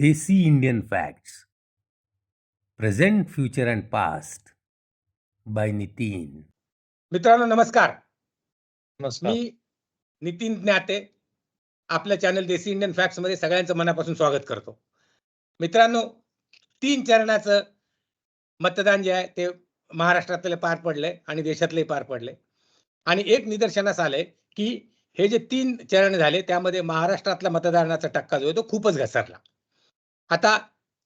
Desi Indian Facts Present, Future and Past by Nitin. मित्रांनो नमस्कार. नमस्कार. मी नितीन ज्ञाते आपल्या चॅनल देसी इंडियन फॅक्ट्समध्ये सगळ्यांचं मनापासून स्वागत करतो. मित्रांनो तीन चरणाचं मतदान जे आहे ते महाराष्ट्रातले पार पडले आणि देशातले पार पडले आणि एक निदर्शनास आलंय की हे जे तीन चरण झाले त्यामध्ये महाराष्ट्रातला मतदानाचा टक्का जो आहे तो खूपच घसरला. आता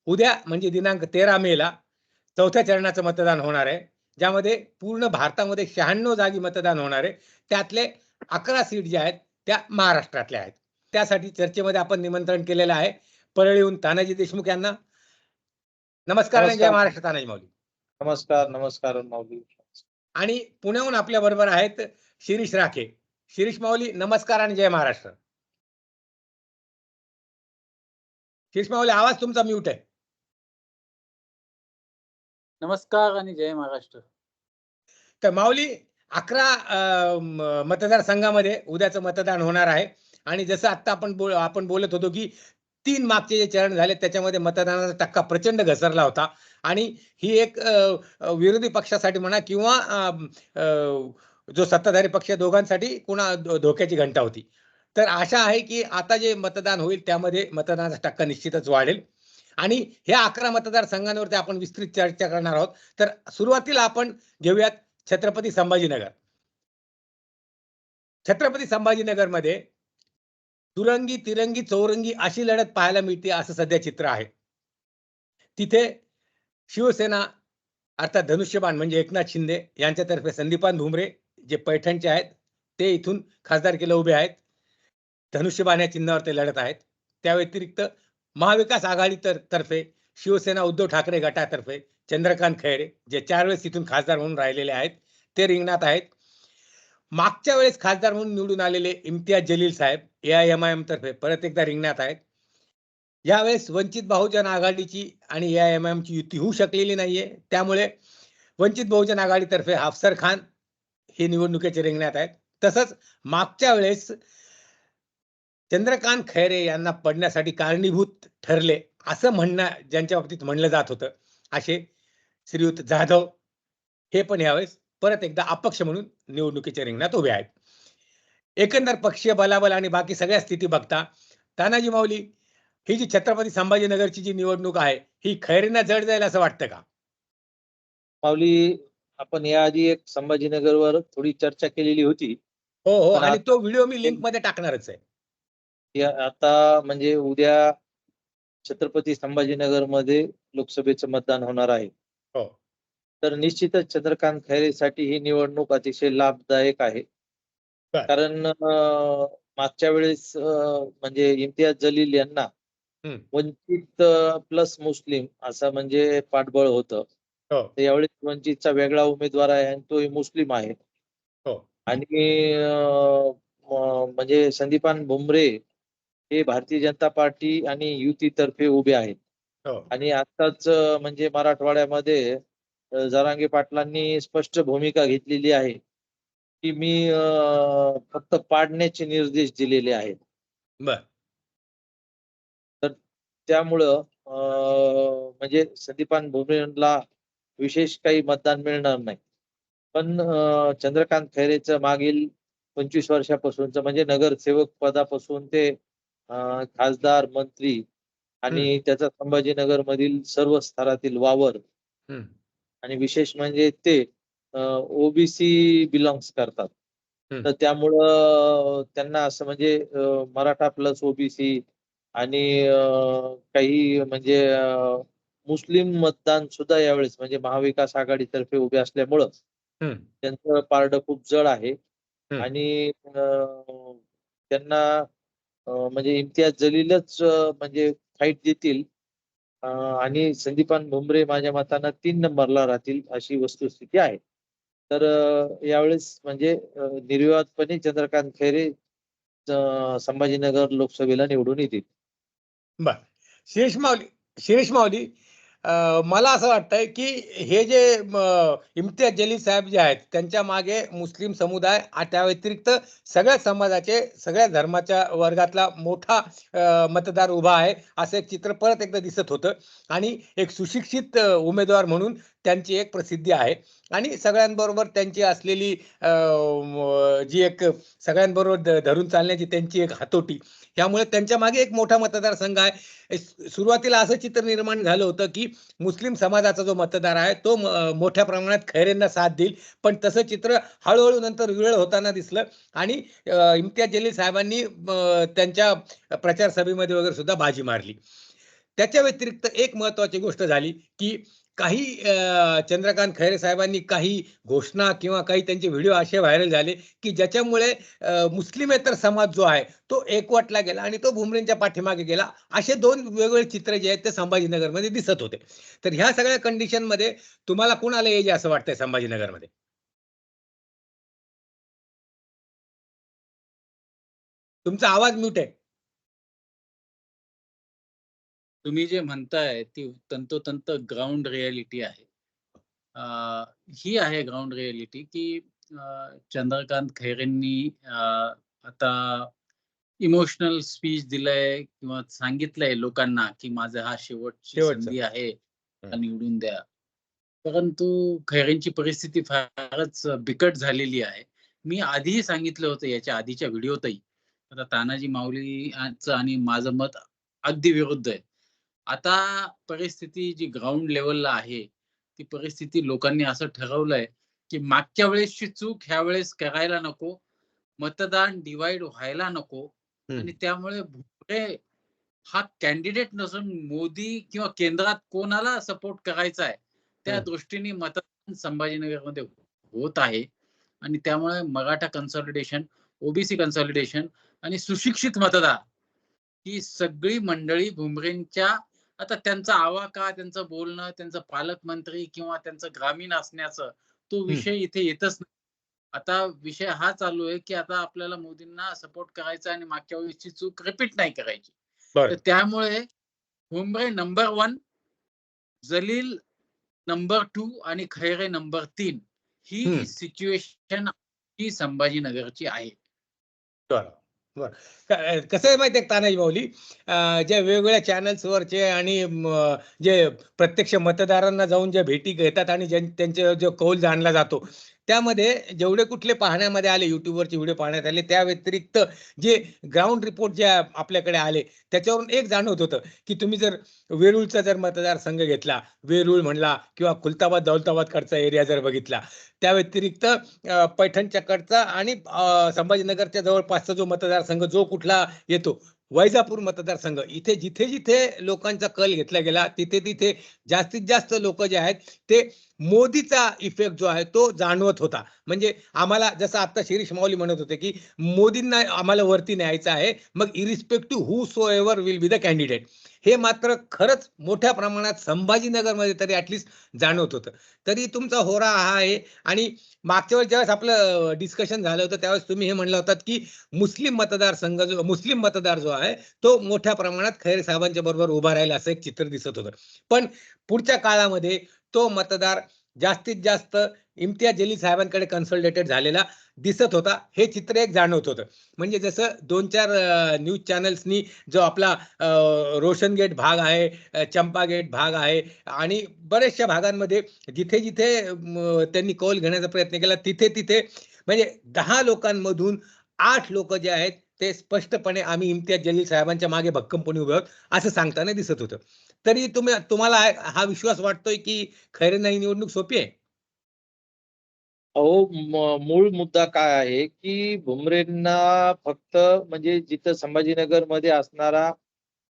उद्या म्हणजे दिनांक तेरा मेला चौथ्या चरणाचं मतदान होणार आहे ज्यामध्ये पूर्ण भारतामध्ये शहाण्णव जागी मतदान होणार आहे. त्यातले अकरा सीट ज्या आहेत त्या महाराष्ट्रातल्या आहेत. त्यासाठी चर्चेमध्ये आपण निमंत्रण केलेलं आहे. परळीहून तानाजी देशमुख यांना. नमस्कार आणि जय. महाराष्ट्र तानाजी माऊली. नमस्कार नमस्कार माऊली. आणि पुण्याहून आपल्या बरोबर आहेत शिरीष राखे. शिरीष माऊली नमस्कार आणि जय महाराष्ट्र. माऊली आवाज तुमचा म्यूट आहे. नमस्कार आणि जय महाराष्ट्र. तर माऊली अकरा मतदारसंघामध्ये उद्याचं मतदान होणार आहे. आणि जसं आता आपण बोल आपण बोलत होतो की तीन मागचे जे चरण झाले त्याच्यामध्ये मतदानाचा टक्का प्रचंड घसरला होता. आणि ही एक विरोधी पक्षासाठी म्हणा किंवा जो सत्ताधारी पक्ष दोघांसाठी कुणा धोक्याची घंटा होती. तर आशा आहे की आता जे मतदान होईल त्यामध्ये मतदानाचा टक्का निश्चितच वाढेल. आणि ह्या अकरा मतदारसंघांवरती आपण विस्तृत चर्चा करणार आहोत. तर सुरुवातीला आपण घेऊयात छत्रपती संभाजीनगर. छत्रपती संभाजीनगरमध्ये तुरंगी तिरंगी चौरंगी अशी लढत पाहायला मिळते असं सध्या चित्र आहे. तिथे शिवसेना अर्थात धनुष्यबाण म्हणजे एकनाथ शिंदे यांच्यातर्फे संदीपान धुमरे जे पैठणचे आहेत ते इथून खासदारकीला उभे आहेत. धनुष्यबाण या चिन्हावर ते लढत आहेत. त्या व्यतिरिक्त महाविकास आघाडी तर तर्फे शिवसेना उद्धव ठाकरे गटातर्फे चंद्रकांत खैरे जे चार वेळेस तिथून खासदार म्हणून राहिलेले आहेत ते रिंगणात आहेत. मागच्या वेळेस खासदार म्हणून निवडून आलेले Imtiaz Jaleel Saheb A I M I M तर्फे परत एकदा रिंगणात आहेत. यावेळेस वंचित बहुजन आघाडीची आणि ए आय एम आय एमची युती होऊ शकलेली नाहीये. त्यामुळे वंचित बहुजन आघाडीतर्फे हाफसर खान हे निवडणुकीचे रिंगणात आहेत. तसंच मागच्या वेळेस चंद्रकांत खैरे यांना पडण्यासाठी कारणीभूत ठरले असं म्हणणं ज्यांच्या बाबतीत म्हणलं जात होतं. असे श्रीयुत जाधव हे पण यावेळेस परत एकदा अपक्ष म्हणून निवडणुकीच्या रिंगणात उभे आहेत. एकंदर पक्षीय बलाबल आणि बाकी सगळ्या स्थिती बघता तानाजी माऊली ही जी छत्रपती संभाजीनगरची जी निवडणूक आहे ही खैरींना जड जाईल असं वाटतं का? माऊली आपण याआधी एक संभाजीनगरवर थोडी चर्चा केलेली होती. हो हो. आणि तो व्हिडिओ मी लिंकमध्ये टाकणारच आहे. आता म्हणजे उद्या छत्रपती संभाजीनगरमध्ये लोकसभेचं मतदान होणार आहे. हो. तर निश्चितच चंद्रकांत खैरेसाठी ही निवडणूक अतिशय लाभदायक आहे. कारण मागच्या वेळेस म्हणजे इम्तियाज जलील यांना. वंचित प्लस मुस्लिम असं म्हणजे पाठबळ होतं. हो. वंचितचा वेगळा उमेदवार आहे आणि तो मुस्लिम आहे. हो. आणि म्हणजे संदीपान भुमरे हे भारतीय जनता पार्टी आणि युतीतर्फे उभे आहेत. हो. आणि आताच म्हणजे मराठवाड्यामध्ये जरांगे पाटलांनी स्पष्ट भूमिका घेतलेली आहे की मी फक्त पाडण्याचे निर्देश दिलेले आहेत. बर. त्यामुळं म्हणजे संदीपान भुमरेला विशेष काही मतदान मिळणार नाही. पण चंद्रकांत खैरेचं मागील पंचवीस वर्षापासूनचं म्हणजे नगरसेवक पदापासून ते अं, खासदार मंत्री आणि त्याचा संभाजीनगर मधील सर्व स्तरातील वावर. आणि विशेष म्हणजे ते ओबीसी बिलॉंग्स करतात. तर त्यामुळं त्यांना असं म्हणजे अं, मराठा प्लस ओबीसी आणि अं, काही म्हणजे अं, मुस्लिम मतदान सुद्धा यावेळेस म्हणजे महाविकास आघाडीतर्फे उभे असल्यामुळं. त्यांचं पारडं खूप जड आहे. आणि अं, त्यांना म्हणजे इम्तियाज जलीलच म्हणजे फाईट देतील. आणि संदीपान भुमरे माझ्या मतानं तीन नंबरला राहतील अशी वस्तुस्थिती आहे. तर यावेळेस म्हणजे निर्विवादपणे चंद्रकांत खैरे संभाजीनगर लोकसभेला निवडून येतील. बर. शेष माऊली शेष माऊली मला असं वाटतंय की हे जे इम्तियाज जलील साहेब जे आहेत त्यांच्या मागे मुस्लिम समुदाय त्या व्यतिरिक्त सगळ्या समाजाचे सगळ्या धर्माच्या वर्गातला मोठा मतदार उभा आहे असं एक चित्र परत एकदा दिसत होतं. आणि एक सुशिक्षित उमेदवार म्हणून त्यांची एक प्रसिद्धी आहे. आणि सगळ्यांबरोबर त्यांची असलेली जी एक सगळ्यांबरोबर धरून चालण्याची त्यांची एक हातोटी. ह्यामुळे त्यांच्या मागे एक मोठा मतदारसंघ आहे. सुरुवातीला असं चित्र निर्माण झालं होतं की मुस्लिम समाजाचा जो मतदार आहे तो मोठ्या प्रमाणात खैरेंना साथ देईल. पण तसं चित्र हळूहळू नंतर विरळ होताना दिसलं. आणि इम्तियाज जलील साहेबांनी त्यांच्या प्रचार सभेमध्ये वगैरे सुद्धा बाजी मारली. त्याच्या व्यतिरिक्त एक महत्वाची गोष्ट झाली की काही चंद्रकांत खैरे साहेबांनी काही घोषणा किंवा काही त्यांचे व्हिडिओ असे व्हायरल झाले की ज्याच्यामुळे मुस्लिमेतर समाज जो आहे तो एकवटला गेला आणि तो भुमरेंच्या पाठीमागे गेला. असे दोन वेगवेगळे चित्र जे आहेत ते संभाजीनगरमध्ये दिसत होते. तर ह्या सगळ्या कंडिशनमध्ये तुम्हाला कुणाला येईल असं वाटतंय संभाजीनगरमध्ये? तुमचा आवाज म्यूट आहे. तुम्ही जे म्हणताय ती तंतोतंत ग्राउंड रियालिटी आहे. ही आहे ग्राउंड रियालिटी की चंद्रकांत खैरेंनी आता इमोशनल स्पीच दिलंय किंवा सांगितलंय लोकांना की माझा हा शेवटची. संधी आहे निवडून द्या. परंतु खैरेंची परिस्थिती फारच बिकट झालेली आहे. मी आधीही सांगितलं होतं याच्या आधीच्या व्हिडिओतही. आता तानाजी माऊली यांचं आणि माझं मत अगदी विरुद्ध आहे. आता परिस्थिती जी ग्राउंड लेवलला आहे ती परिस्थिती लोकांनी असं ठरवलंय की मागच्या वेळेसची चूक ह्या वेळेस करायला नको मतदान डिवाइड व्हायला नको. आणि त्यामुळे भुमरे हा कॅन्डिडेट नसून मोदी किंवा केंद्रात कोणाला सपोर्ट करायचा आहे त्या. दृष्टीने मतदान संभाजीनगरमध्ये होत आहे आणि त्यामुळे मराठा कन्सॉलिडेशन ओबीसी कन्सॉलिडेशन आणि सुशिक्षित मतदार ही सगळी मंडळी भुमरेंच्या आता त्यांचा आवाका त्यांचं बोलणं त्यांचं पालकमंत्री किंवा त्यांचं ग्रामीण असण्याचं तो विषय इथे येतच नाही. आता विषय हा चालू आहे की आता आपल्याला मोदींना सपोर्ट करायचा आणि मागच्या वेळेसची चूक रिपीट नाही करायची. तर त्यामुळे Bhumre number one Jaleel number two आणि खैरे नंबर तीन. ही सिच्युएशन ही संभाजीनगरची आहे. बरं. कसं आहे माहिती आहे तानाजी माऊली ज्या वेगवेगळ्या चॅनल्सवरचे आणि जे प्रत्यक्ष मतदारांना जाऊन ज्या भेटी घेतात आणि ज्यां- त्यांचे जो कौल जाणला जातो त्यामध्ये जेवढे कुठले पाहण्यामध्ये आले युट्यूबवरचे व्हिडिओ पाहण्यात आले त्या व्यतिरिक्त जे ग्राउंड रिपोर्ट जे आपल्याकडे आले त्याच्यावरून एक जाणवत होतं की तुम्ही जर वेरूळचा जर मतदारसंघ घेतला वेरूळ म्हणला किंवा खुलताबाद दौलताबादकडचा एरिया जर बघितला त्या व्यतिरिक्त पैठणच्याकडचा पैठणच्या कडचा आणि संभाजीनगरच्या जवळपासचा जो मतदारसंघ जो कुठला येतो वैजापूर मतदारसंघ. इथे जिथे जिथे लोकांचा कल घेतला गेला तिथे तिथे जास्तीत जास्त लोक जे आहेत ते मोदीचा इफेक्ट जो आहे तो जाणवत होता. म्हणजे आम्हाला जसं आता शिरीष माऊली म्हणत होते की मोदींना आम्हाला वरती न्यायचं आहे मग irrespective who so ever will be the candidate हे मात्र खरंच मोठ्या प्रमाणात संभाजीनगरमध्ये तरी ऍटलिस्ट जाणवत होतं. तरी तुमचा होरा हा आहे आणि मागच्या वेळेस ज्यावेळेस आपलं डिस्कशन झालं होतं त्यावेळेस तुम्ही हे म्हणलं होतात की मुस्लिम मतदारसंघ जो मुस्लिम मतदार जो आहे तो मोठ्या प्रमाणात खैरे साहेबांच्या बरोबर उभा राहील असं एक चित्र दिसत होतं. पण पुढच्या काळामध्ये तो मतदार जास्तीत जास्त इम्तियाज जलील साहेबांकडे कन्सल्टेटेड झालेला दिसत होता. हे चित्र एक जाणवत होतं. म्हणजे जसं दोन चार न्यूज चॅनल्सनी जो आपला रोशन गेट भाग आहे चंपा गेट भाग आहे आणि बऱ्याचशा भागांमध्ये जिथे जिथे त्यांनी कौल घेण्याचा प्रयत्न केला तिथे तिथे म्हणजे दहा लोकांमधून आठ लोक जे आहेत ते स्पष्टपणे आम्ही इम्तियाज जलील साहेबांच्या मागे भक्कमपणे उभे आहोत असं सांगताना दिसत होतं. तरी तुम्ही तुम्हाला हा- विश्वास वाटतोय की खैरेंना ही निवडणूक सोपी आहे अहो मूळ मुद्दा काय आहे की भुमरेंना फक्त म्हणजे जिथं संभाजीनगरमध्ये असणारा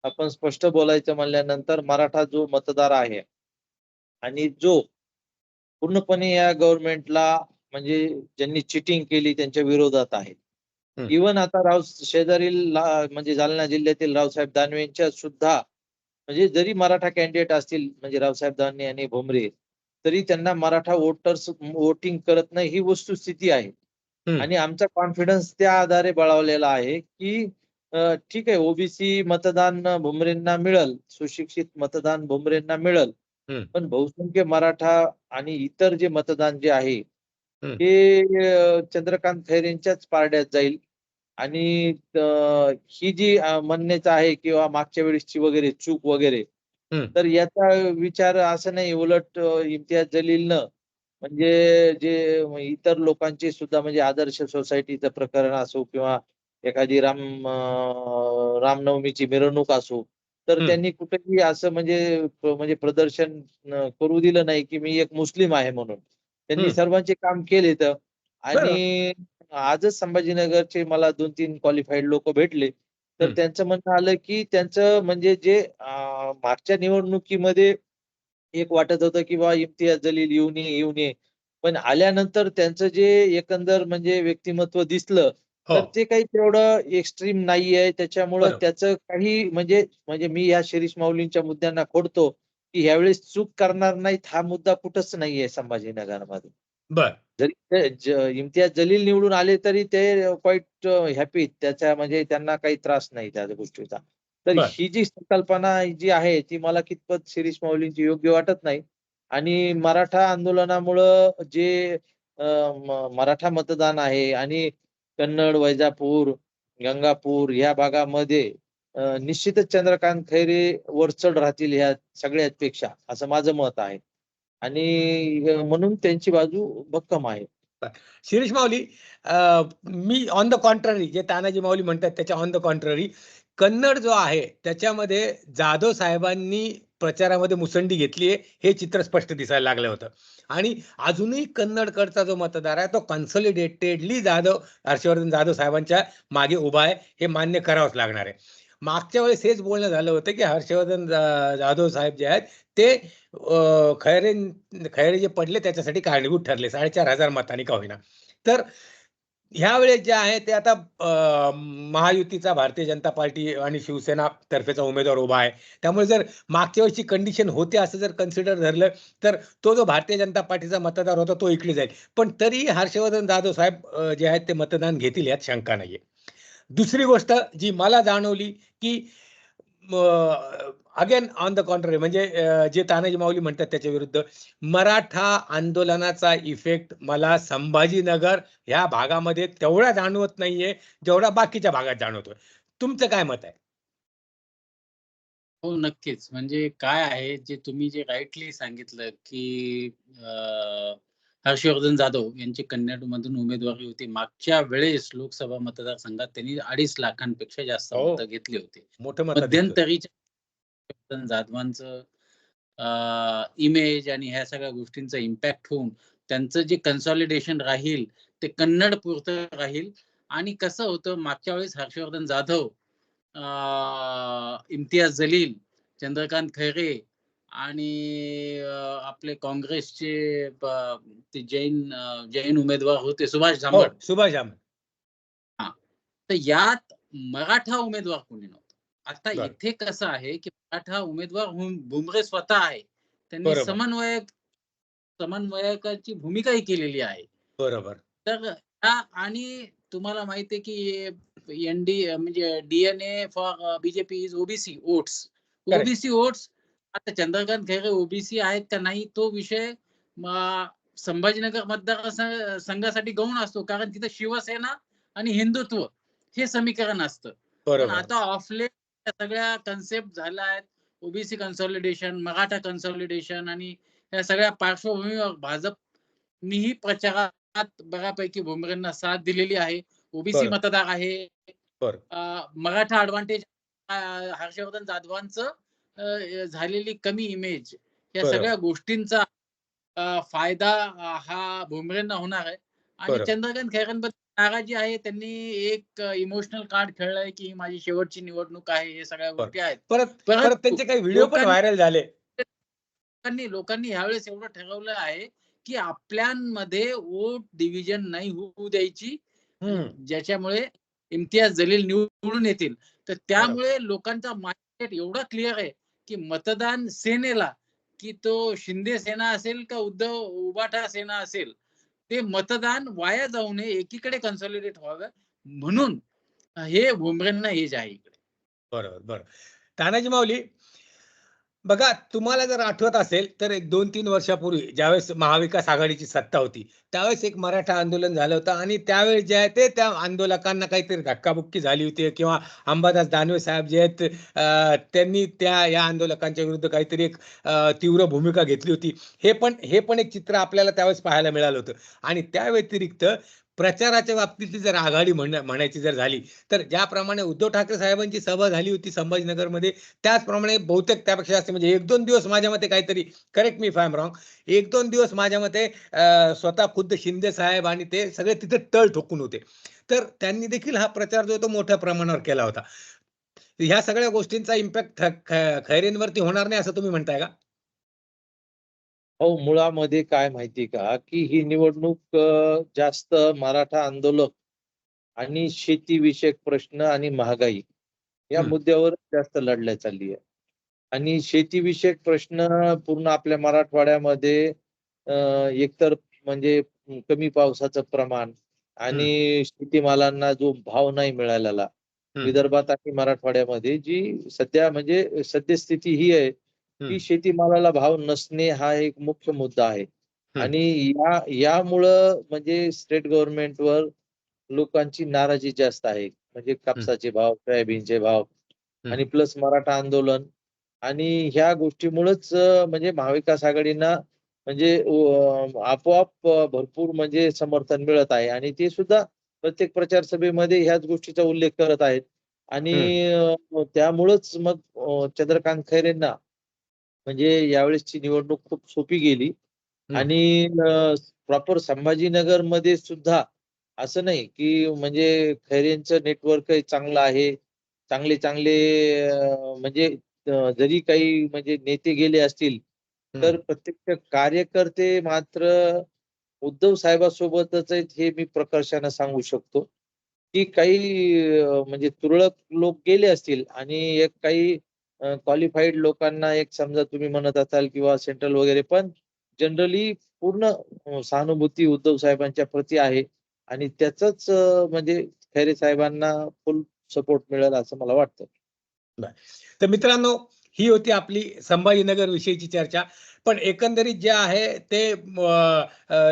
आपण स्पष्ट बोलायचं म्हणल्यानंतर मराठा जो मतदार आहे आणि जो पूर्णपणे या गव्हर्नमेंटला म्हणजे ज्यांनी चिटिंग केली त्यांच्या विरोधात आहे. इवन आता राव शेजारील म्हणजे जालना जिल्ह्यातील रावसाहेब दानवेंच्या सुद्धा म्हणजे जरी मराठा कॅन्डिडेट असतील म्हणजे रावसाहेब दानवे आणि भुमरे तरी त्यांना मराठा वोटर्स वोटिंग करत नाही ही वस्तुस्थिती आहे. आणि आमचा कॉन्फिडन्स त्या आधारे बळावलेला आहे की ठीक आहे ओबीसी मतदान भुमरेंना मिळल सुशिक्षित मतदान भुमरेंना मिळल. पण बहुसंख्य मराठा आणि इतर जे मतदान जे आहे. ते चंद्रकांत खैरेंच्याच पारड्यात जाईल आणि ही जी म्हणण्याचं आहे किंवा मागच्या वेळेसची वगैरे चूक वगैरे. तर याचा विचार असं नाही उलट इम्तियाज जलीलनं म्हणजे जे इतर लोकांचे सुद्धा म्हणजे आदर्श सोसायटीचं प्रकरण असो किंवा एखादी राम रामनवमीची मिरवणूक असो तर. त्यांनी कुठेही असं म्हणजे म्हणजे प्रदर्शन करू दिलं नाही की मी एक मुस्लिम आहे म्हणून त्यांनी. सर्वांचे काम केले तर आणि आजच संभाजीनगरचे मला दोन तीन क्वालिफाईड लोक भेटले. तर. त्यांचं म्हणणं आलं की त्यांचं म्हणजे जे मागच्या निवडणुकीमध्ये एक वाटत होतं की बा इम्तियाज जलील येऊन ये येऊन ये. पण आल्यानंतर त्यांचं जे एकंदर म्हणजे व्यक्तिमत्व दिसलं हो. तर ते काही तेवढं एक्स्ट्रीम नाहीये. त्याच्यामुळं. त्याचं काही म्हणजे म्हणजे मी या शिरीष माऊलींच्या मुद्द्यांना खोडतो की यावेळेस चूक करणार नाहीत हा मुद्दा कुठंच नाहीये संभाजीनगरमध्ये. बर. जरी ते इम्तियाज जलील निवडून आले तरी ते क्वाईट हॅपी त्याच्या म्हणजे त्यांना काही त्रास नाही त्या गोष्टीचा. तर बर. ही जी संकल्पना जी आहे ती मला कितपत शिरीष माऊलींची योग्य वाटत नाही. आणि मराठा आंदोलनामुळं जे अं, म- मराठा मतदान आहे आणि कन्नड वैजापूर गंगापूर या भागामध्ये अं, निश्चितच चंद्रकांत खैरे वरचढ राहतील ह्या सगळ्यापेक्षा असं माझं मत आहे. आणि म्हणून त्यांची बाजू भक्कम आहे. शिरीष माऊली मी ऑन द कॉन्ट्ररी जे तानाजी माऊली म्हणतात त्याच्या ऑन द कॉन्ट्ररी कन्नड जो आहे त्याच्यामध्ये जाधव साहेबांनी प्रचारामध्ये मुसंडी घेतली आहे हे चित्र स्पष्ट दिसायला लागलं होतं. आणि अजूनही कन्नडकडचा जो मतदार आहे तो कन्सॉलिडेटेडली जाधव हर्षवर्धन जाधव साहेबांच्या मागे उभा आहे हे मान्य करावंच लागणार आहे. मागच्या वेळेस हेच बोलणं झालं होतं की हर्षवर्धन जाधव साहेब जे आहेत ते खैरे खैरे जे पडले त्याच्यासाठी कारणीभूत ठरले. साडेचार हजार मतांनी का होईना. तर ह्यावेळेस जे आहे ते आता महायुतीचा भारतीय जनता पार्टी आणि शिवसेना तर्फेचा उमेदवार उभा आहे. त्यामुळे जर मागच्या वेळेसची कंडिशन होते असं जर कन्सिडर धरलं तर तो जो भारतीय जनता पार्टीचा मतदार होता तो इकडे जाईल. पण तरीही हर्षवर्धन जाधव साहेब जे आहेत ते मतदान घेतील यात शंका नाहीये. दुसरी गोष्ट जी मला जाणवली की अगेन ऑन द कॉन्ट्ररी म्हणजे जे तानाजी माऊली म्हणतात त्याच्या विरुद्ध मराठा आंदोलनाचा इफेक्ट मला संभाजीनगर ह्या भागामध्ये तेवढा जाणवत नाहीये जेवढा बाकीच्या भागात जाणवतोय. तुमचं काय मत आहे? हो नक्कीच. म्हणजे काय आहे जे तुम्ही जे राईटली सांगितलं की हर्षवर्धन जाधव यांची कन्नडमधून उमेदवारी होती. मागच्या वेळेस लोकसभा मतदारसंघात त्यांनी अडीच लाखांपेक्षा जास्त हो. मतं घेतली होती. मध्यंतरीच्या हर्षवर्धन जाधवांचं इमेज आणि ह्या सगळ्या गोष्टींचा इम्पॅक्ट होऊन त्यांचं जे कन्सॉलिडेशन राहील ते कन्नड पुरतं राहील. आणि कसं होतं मागच्या वेळेस हर्षवर्धन जाधव इम्तियाज जलील चंद्रकांत खैरे आणि आपले काँग्रेसचे ते जैन जैन उमेदवार होते सुभाष हो झांबड. सुभाष आंबे. तर यात मराठा उमेदवार कोणी नव्हता. आता. इथे कसं आहे की मराठा उमेदवार भुमरे स्वतः आहे त्यांनी. समन्वयक समन्वयकाची भूमिकाही केलेली आहे बरोबर तर आणि तुम्हाला माहिती आहे की एनडी म्हणजे DNA for BJP is OBC votes Correct. OBC votes आता चंद्रकांत खैरे ओबीसी आहेत का नाही तो विषय म- संभाजीनगर मतदार संघासाठी गौण असतो कारण तिथं शिवसेना आणि हिंदुत्व हे समीकरण असतं पण आता ऑफलेट सगळ्या कन्सेप्ट झाल्या आहेत ओबीसी कन्सॉलिडेशन मराठा कन्सॉलिडेशन आणि या सगळ्या पार्श्वभूमीवर भाजप मीही प्रचारात बऱ्यापैकी भुमरेंना साथ दिलेली आहे ओबीसी. मतदार आहे मराठा ऍडव्हान्टेज हर्षवर्धन जाधवांचं झालेली कमी इमेज या. सगळ्या गोष्टींचा फायदा हा भुमरेंना होणार आहे आणि. चंद्रकांत खैरेंबद्दल नाराजी आहे त्यांनी एक इमोशनल कार्ड खेळलंय की माझी शेवटची निवडणूक आहे हे सगळ्या. गोष्टी आहेत परत परंतु त्यांचे काही व्हिडिओ पण व्हायरल झाले लोकांनी लोकांनी ह्यावेळेस एवढं ठरवलं आहे की आपल्यांमध्ये वोट डिव्हिजन नाही होऊ द्यायची. ज्याच्यामुळे इम्तियाज जलील निवडून येतील तर त्यामुळे लोकांचा माइंडसेट एवढा क्लिअर आहे की मतदान सेनेला की तो शिंदे सेना असेल का उद्धव उबाठा सेना असेल ते मतदान वाया जाऊ नये एकीकडे कन्सॉलिडेट व्हावं. म्हणून हे भुमरेंना एज आहे इकडे बरोबर बरोबर. तानाजी माऊली बघा तुम्हाला जर आठवत असेल तर एक दोन तीन वर्षापूर्वी ज्यावेळेस महाविकास आघाडीची सत्ता होती त्यावेळेस एक मराठा आंदोलन झालं होतं आणि त्यावेळेस जे आहे ते त्या आंदोलकांना काहीतरी धक्काबुक्की झाली होती किंवा अंबादास दानवे साहेब जे आहेत त्यांनी त्या या आंदोलकांच्या विरुद्ध काहीतरी एक तीव्र भूमिका घेतली होती. हे पण हे पण एक चित्र आपल्याला त्यावेळेस पाहायला मिळालं होतं. आणि त्या व्यतिरिक्त प्रचाराच्या बाबतीतली जर आघाडी म्हण म्हणायची जर झाली तर ज्याप्रमाणे उद्धव ठाकरे साहेबांची सभा झाली होती संभाजीनगरमध्ये त्याचप्रमाणे बहुतेक त्यापेक्षा जास्त म्हणजे एक दोन दिवस माझ्या मते काहीतरी करेक्ट मी फायम रॉंग एक दोन दिवस माझ्या मते स्वतः खुद्द शिंदे साहेब आणि ते सगळे तिथे तळ ठोकून होते. तर त्यांनी देखील हा प्रचार जो तो मोठ्या प्रमाणावर केला होता. ह्या सगळ्या गोष्टींचा इम्पॅक्ट खैरेंवरती होणार नाही असं तुम्ही म्हणताय का? हो मुळामध्ये काय माहिती का की ही निवडणूक जास्त मराठा आंदोलक आणि शेतीविषयक प्रश्न आणि महागाई या. मुद्द्यावर जास्त लढल्या चालली आहे आणि शेतीविषयक प्रश्न पूर्ण आपल्या मराठवाड्यामध्ये एकतर म्हणजे कमी पावसाचं प्रमाण आणि शेतीमालांना जो भाव नाही मिळालेला. विदर्भात आणि मराठवाड्यामध्ये जी सध्या म्हणजे सद्यस्थिती ही आहे. की शेतीमालाला भाव नसणे हा एक मुख्य मुद्दा आहे. आणि या यामुळं म्हणजे स्टेट गव्हर्नमेंटवर लोकांची नाराजी जास्त आहे. म्हणजे कापसाचे भाव सोयाबीनचे भाव आणि प्लस मराठा आंदोलन आणि ह्या गोष्टीमुळेच म्हणजे महाविकास आघाडींना म्हणजे आपोआप भरपूर म्हणजे समर्थन मिळत आहे. आणि ते सुद्धा प्रत्येक प्रचार सभेमध्ये ह्याच गोष्टीचा उल्लेख करत आहेत. आणि त्यामुळंच मग चंद्रकांत खैरेंना म्हणजे यावेळेसची निवडणूक खूप सोपी गेली. आणि प्रॉपर संभाजीनगरमध्ये सुद्धा असं नाही की म्हणजे खैरेंचं नेटवर्क चांगलं आहे. चांगले चांगले म्हणजे जरी काही म्हणजे नेते गेले असतील तर प्रत्यक्ष कार्यकर्ते मात्र उद्धव साहेबांसोबतच आहेत हे मी प्रकर्षानं सांगू शकतो. की काही म्हणजे तुरळक लोक गेले असतील आणि एक काही क्वालिफाईड लोकांना एक समजा तुम्ही म्हणत असाल किंवा सेंट्रल वगैरे पण जनरली पूर्ण सहानुभूती उद्धव साहेबांच्या प्रती आहे. आणि त्याच म्हणजे खैरे साहेबांना फुल सपोर्ट मिळेल असं मला वाटतं. तर मित्रांनो ही होती आपली संभाजीनगर विषयीची चर्चा. पण एकंदरीत जे आहे ते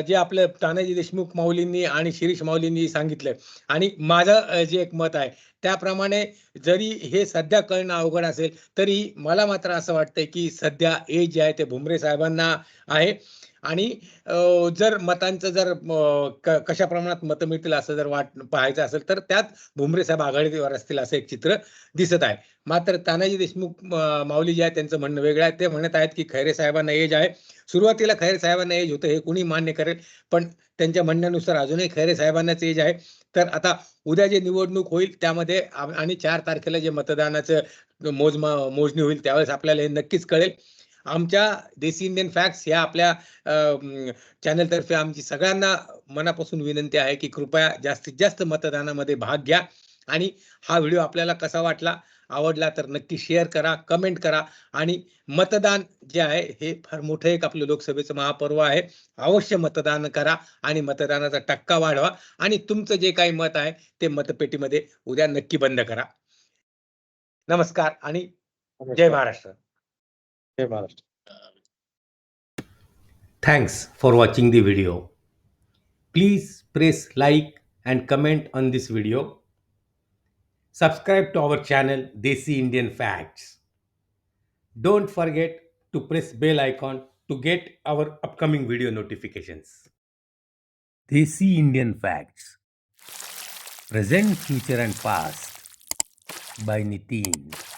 जे आपलं तानाजी देशमुख माऊलींनी आणि शिरीष माऊलींनी सांगितलं. आणि माझं जे एक मत आहे त्याप्रमाणे जरी हे सध्या कळणं अवघड असेल तरी मला मात्र असं वाटतंय की सध्या एज जे आहे ते भुमरे साहेबांना आहे. आणि जर मतांचं जर क- कशा प्रमाणात मतं मिळतील असं जर वाट पाहायचं असेल तर त्यात भुमरे साहेब आघाडीवर असतील असं एक चित्र दिसत आहे. मात्र तानाजी देशमुख माऊली जे आहे त्यांचं म्हणणं वेगळं आहे. ते म्हणत आहेत की खैरे साहेबांना एज आहे. सुरुवातीला खैरे साहेबांना एज होतं हे कुणी मान्य करेल पण त्यांच्या म्हणण्यानुसार अजूनही खैरे साहेबांनाच एज आहे. तर आता उद्या जे निवडणूक होईल त्यामध्ये आणि चार तारखेला जे मतदानाचं मोजमा मोजणी होईल त्यावेळेस आपल्याला हे नक्कीच कळेल. आमच्या देसी इंडियन फॅक्ट्स ह्या आपल्या चॅनलतर्फे आमची सगळ्यांना मनापासून विनंती आहे की कृपया जास्तीत जास्त मतदानामध्ये भाग घ्या. आणि हा व्हिडिओ आपल्याला कसा वाटला आवडला तर नक्की शेअर करा कमेंट करा. आणि मतदान जे आहे हे फार मोठं एक आपलं लोकसभेचं महापर्व आहे. अवश्य मतदान करा आणि मतदानाचा टक्का वाढवा. आणि तुमचं जे काही मत आहे ते मतपेटीमध्ये उद्या नक्की बंद करा. नमस्कार आणि जय Maharashtra. Jai Maharashtra. Thanks for watching the video. Please press like and comment on this video. Subscribe to our channel Desi Indian Facts. Don't forget to press bell icon to get our upcoming video notifications. Desi Indian Facts Present, Future and Past by Nitin.